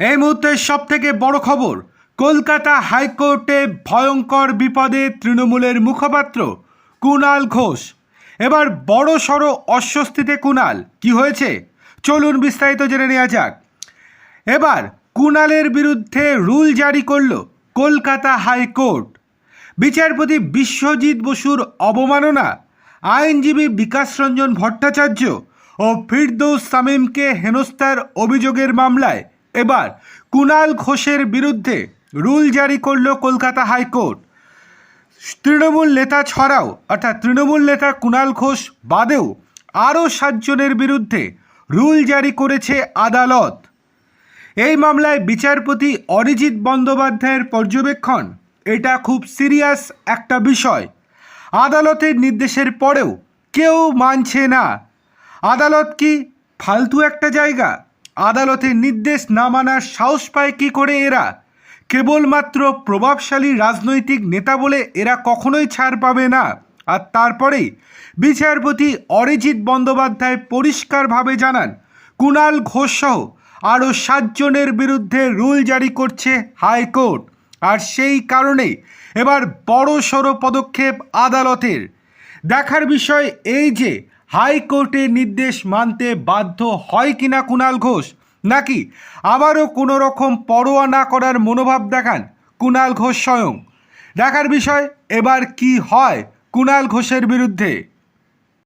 এই মুহূর্তের সব থেকে বড় খবর, কলকাতা হাইকোর্টে ভয়ঙ্কর বিপদে তৃণমূলের মুখপাত্র কুণাল ঘোষ। এবার বড় সড়ো অস্বস্তিতে কুণাল, কি হয়েছে? চলুন বিস্তারিত জেনে নেওয়া যাক। এবার কুণালের বিরুদ্ধে রুল জারি করল কলকাতা হাইকোর্ট। বিচারপতি বিশ্বজিৎ বসুর অবমাননা, আইনজীবী বিকাশ রঞ্জন ভট্টাচার্য ও ফিরদৌস সামিমকে হেনস্থার অভিযোগের মামলায় এবার, কুণাল ঘোষের বিরুদ্ধে রুল জারি করল কলকাতা হাইকোর্ট। তৃণমূল নেতা ছাড়াও, অর্থাৎ তৃণমূল নেতা কুণাল ঘোষ বাদেও আরও সাতজনের বিরুদ্ধে রুল জারি করেছে আদালত। এই মামলায় বিচারপতি অরিজিৎ বন্দ্যোপাধ্যায়ের পর্যবেক্ষণ, এটা খুব সিরিয়াস একটা বিষয়। আদালতের নির্দেশের পরেও কেউ মানছে না। আদালত কি ফালতু একটা জায়গা? আদালতের নির্দেশ না মানার সাহস পায় কী করে এরা? কেবলমাত্র প্রভাবশালী রাজনৈতিক নেতা বলে এরা কখনোই ছাড় পাবে না। আর তারপরেই বিচারপতি অরিজিৎ বন্দ্যোপাধ্যায় পরিষ্কারভাবে জানান, কুণাল ঘোষসহ আরও সাতজনের বিরুদ্ধে রুল জারি করছে হাইকোর্ট। আর সেই কারণে এবার বড় সড়ো পদক্ষেপ আদালতের। দেখার বিষয় এই যে হাইকোর্টের নির্দেশ মানতে বাধ্য হয় কিনা কুণাল ঘোষ, নাকি আবারও কোনো রকম পরোয়া না করার মনোভাব দেখান কুণাল ঘোষ স্বয়ং? দেখার বিষয় এবার কি হয় কুণাল ঘোষের বিরুদ্ধে?